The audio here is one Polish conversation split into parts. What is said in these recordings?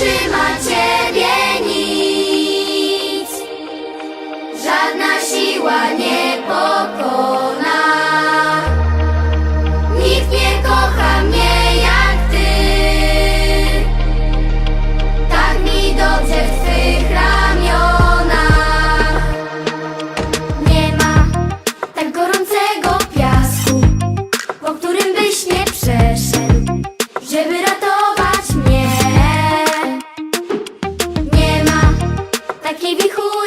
powstrzyma ciebie nic, żadna siła nie. Keep it cool.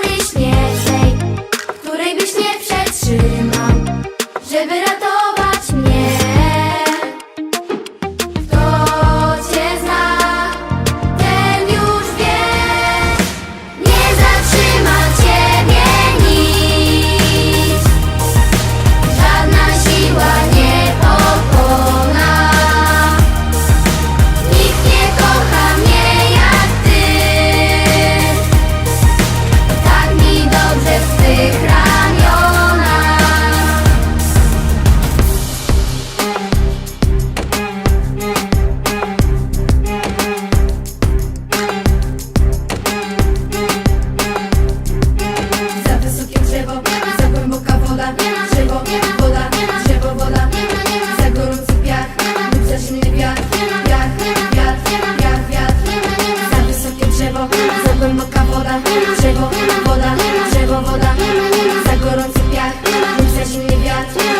got to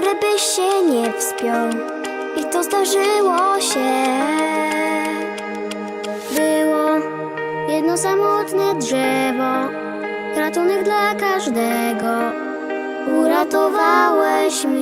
ryby się nie wspiął. I to zdarzyło się. Było jedno samotne drzewo Ratunek dla każdego. Uratowałeś mnie